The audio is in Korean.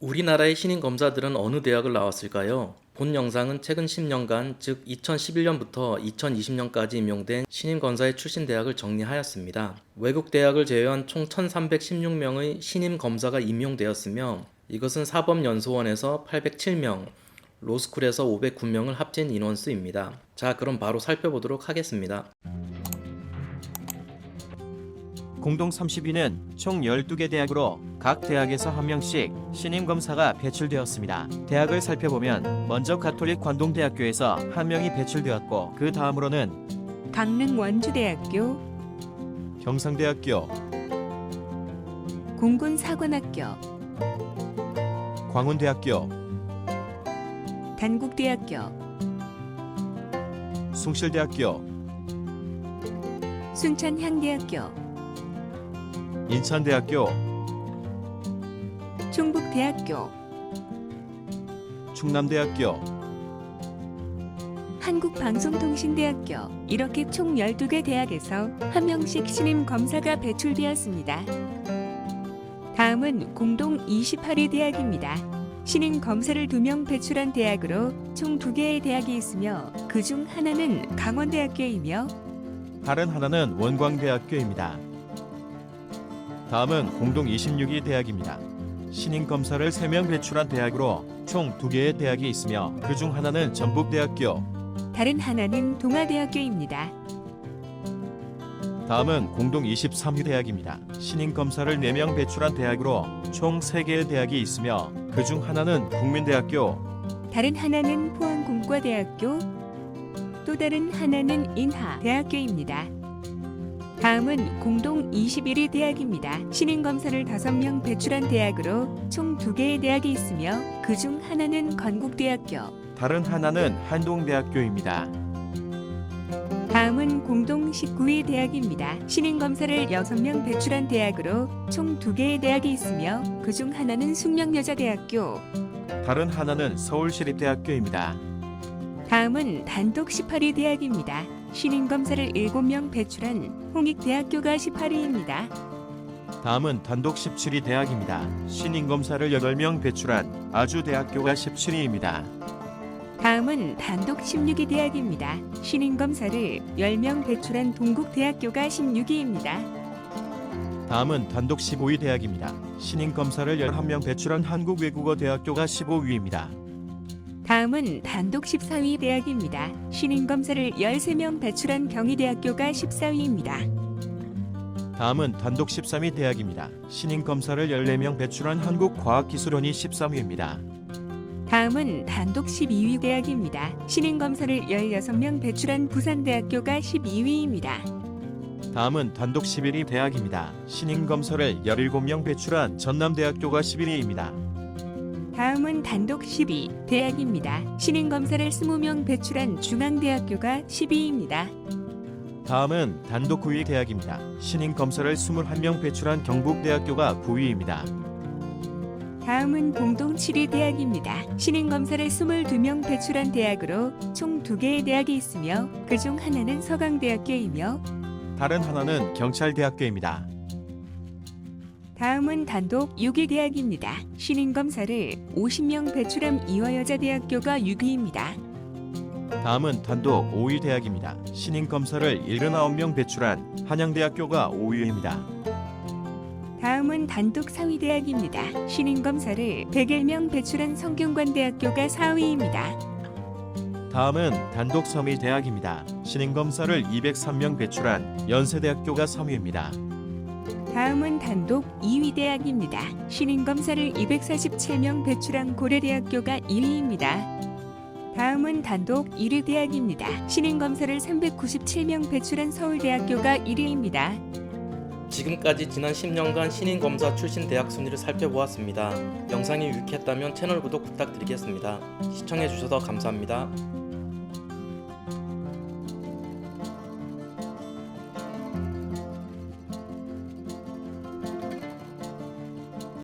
우리나라의 신임 검사들은 어느 대학을 나왔을까요? 본 영상은 최근 10년간, 즉 2011년부터 2020년까지 임용된 신임 검사의 출신 대학을 정리하였습니다. 외국 대학을 제외한 총 1,316명의 신임 검사가 임용되었으며 이것은 사법연수원에서 807명, 로스쿨에서 509명을 합친 인원수입니다. 자, 그럼 바로 살펴보도록 하겠습니다. 공동 30위는 총 12개 대학으로 각 대학에서 한 명씩 신임 검사가 배출되었습니다. 대학을 살펴보면 먼저 가톨릭 관동대학교에서 한 명이 배출되었고 그 다음으로는 강릉 원주대학교, 경상대학교, 공군 사관학교, 광운대학교, 단국대학교, 숭실대학교, 순천향대학교, 인천대학교, 충북대학교, 충남대학교, 한국방송통신대학교 이렇게 총 12개 대학에서 한 명씩 신임 검사가 배출되었습니다. 다음은 공동 28위 대학입니다. 신임 검사를 2명 배출한 대학으로 총 2개의 대학이 있으며 그중 하나는 강원대학교이며 다른 하나는 원광대학교입니다. 다음은 공동 26위 대학입니다. 신임 검사를 3명 배출한 대학으로 총 2개의 대학이 있으며 그중 하나는 전북대학교, 다른 하나는 동아대학교입니다. 다음은 공동 23위 대학입니다. 신임 검사를 4명 배출한 대학으로 총 3개의 대학이 있으며 그중 하나는 국민대학교, 다른 하나는 포항공과대학교, 또 다른 하나는 인하대학교입니다. 다음은 공동 21위 대학입니다. 신임 검사를 5명 배출한 대학으로 총 2개의 대학이 있으며 그 중 하나는 건국대학교, 다른 하나는 한동대학교입니다. 다음은 공동 19위 대학입니다. 신임 검사를 6명 배출한 대학으로 총 2개의 대학이 있으며 그 중 하나는 숙명여자대학교, 다른 하나는 서울시립대학교입니다. 다음은 단독 18위 대학입니다. 신임 검사를 7명 배출한 홍익대학교가 18위입니다. 다음은 단독 17위 대학입니다. 신임 검사를 8명 배출한 아주대학교가 17위입니다. 다음은 단독 16위 대학입니다. 신임 검사를 10명 배출한 동국대학교가 16위입니다. 다음은 단독 15위 대학입니다. 신임 검사를 11명 배출한 한국외국어대학교가 15위입니다. 다음은 단독 14위 대학입니다. 신임 검사를 13명 배출한 경희대학교가 14위입니다. 다음은 단독 13위 대학입니다. 신임 검사를 14명 배출한 한국과학기술원이 13위입니다. 다음은 단독 12위 대학입니다. 신임 검사를 16명 배출한 부산대학교가 12위입니다. 다음은 단독 11위 대학입니다. 신임 검사를 17명 배출한 전남대학교가 11위입니다. 다음은 단독 10위 대학입니다. 신임 검사를 20명 배출한 중앙대학교가 10위입니다. 다음은 단독 9위 대학입니다. 신임 검사를 21명 배출한 경북대학교가 9위입니다. 다음은 공동 7위 대학입니다. 신임 검사를 22명 배출한 대학으로 총 2개의 대학이 있으며 그중 하나는 서강대학교이며 다른 하나는 경찰대학교입니다. 다음은 단독 6위 대학입니다. 신임 검사를 50명 배출한 이화여자대학교가 6위입니다. 다음은 단독 5위 대학입니다. 신임 검사를 79명 배출한 한양대학교가 5위입니다. 다음은 단독 4위 대학입니다. 신임 검사를 101명 배출한 성균관대학교가 4위입니다. 다음은 단독 3위 대학입니다. 신임 검사를 203명 배출한 연세대학교가 3위입니다. 다음은 단독 2위 대학입니다. 신임 검사를 247명 배출한 고려대학교가 2위입니다. 다음은 단독 1위 대학입니다. 신임 검사를 397명 배출한 서울대학교가 1위입니다. 지금까지 지난 10년간 신임 검사 출신 대학 순위를 살펴보았습니다. 영상이 유익했다면 채널 구독 부탁드리겠습니다. 시청해주셔서 감사합니다.